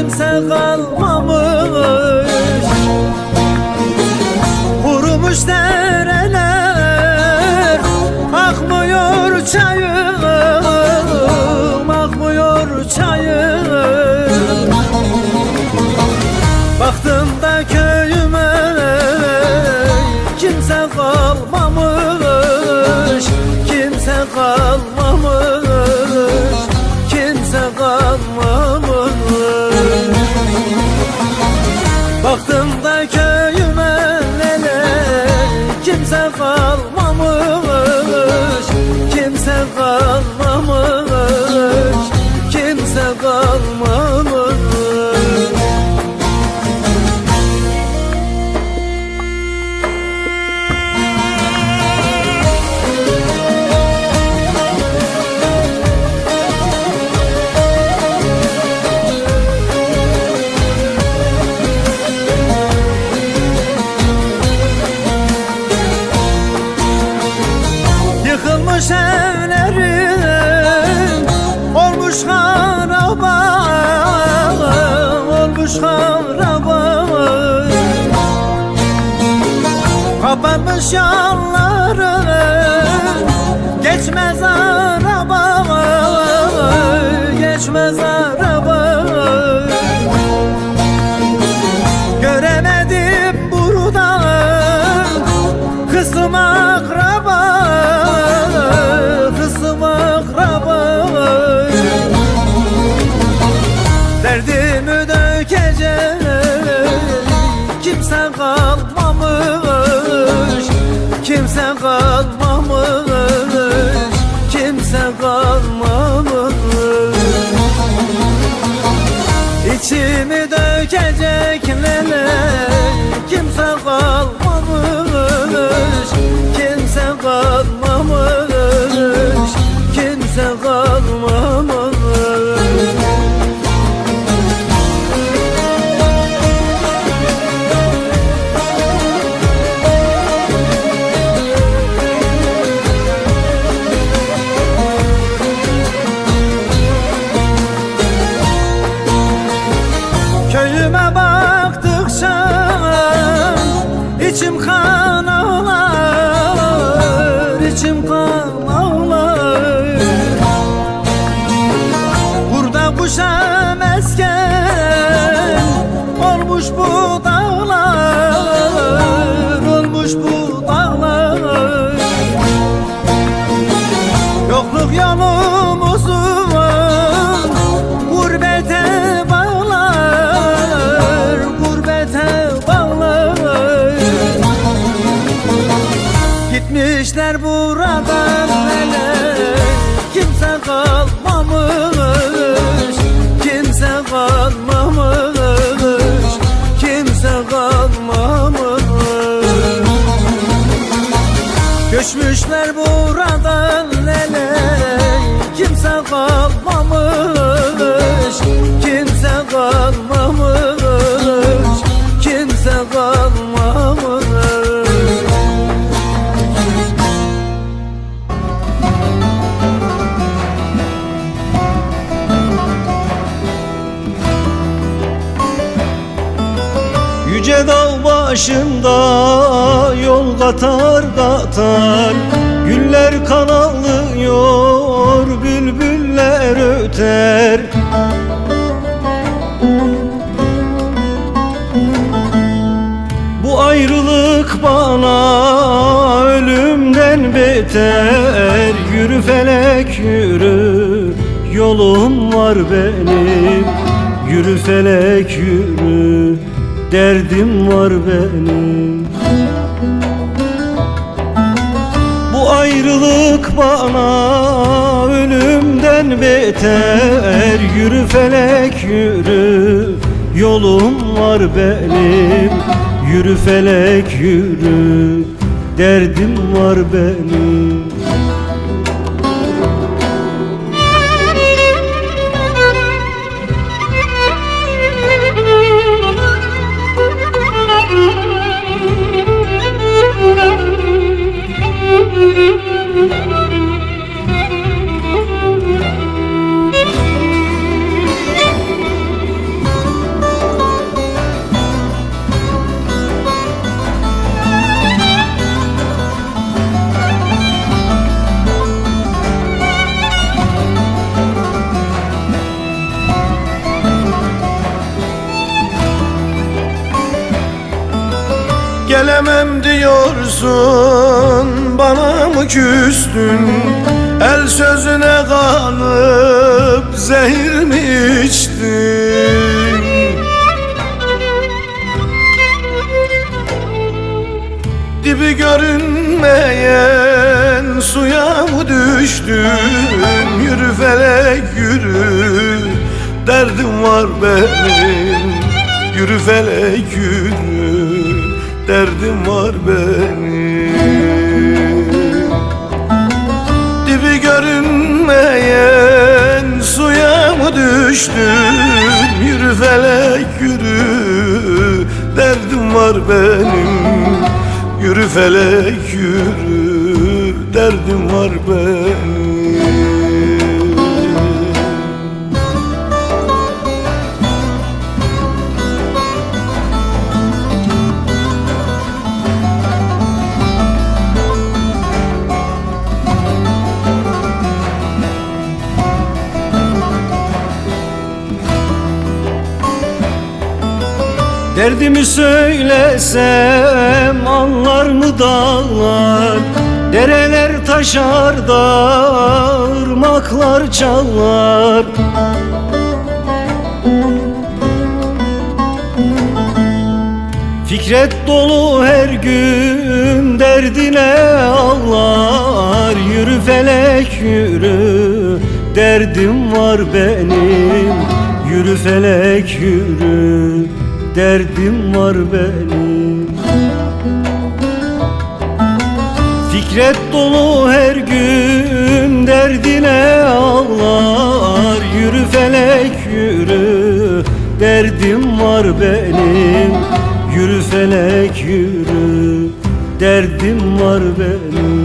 kimse kalmamış Kapanmış yollarım Geçmez araba Geçmez araba Göremedim buradan Kızım akraba Kızım akraba. Derdimi dökecek Kimse kalmamış Kimse kalmamış Kimse kalmamış. İçimi dökecek lele Kimse kalmamış Kimse kalmamış 可以慢慢 Göçmüşler buradan hele Kimse kalmamış Yüce dağ başında yol katar katar. Güller kan ağlıyor, bülbüller öter. Bu ayrılık bana ölümden beter. Yürü felek yürü, yolum var benim. Yürü felek yürü, derdim var benim. Bu ayrılık bana ölümden beter. Yürü felek yürü. Yolum var benim. Yürü felek yürü. Derdim var benim Gelemem diyorsun bana mı küstün? El sözüne kanıp zehir mi içtin? Dibi görünmeyen suya mı düştün? Yürü felek yürü. Derdim var benim. Yürü felek yürü derdim var benim. Dibi görünmeyen suya mı düştün Yürü felek yürü derdim var benim. Yürü felek yürü derdim var benim Derdimi söylesem anlar mı dağlar? Dereler taşar da ırmaklar çalar. Fikret dolu her gün derdine ağlar. Yürü felek yürü. Derdim var benim. Yürü felek yürü derdim var benim. Fikret dolu her gün derdine ağlar. Yürü felek yürü derdim var benim. Yürü felek yürü derdim var benim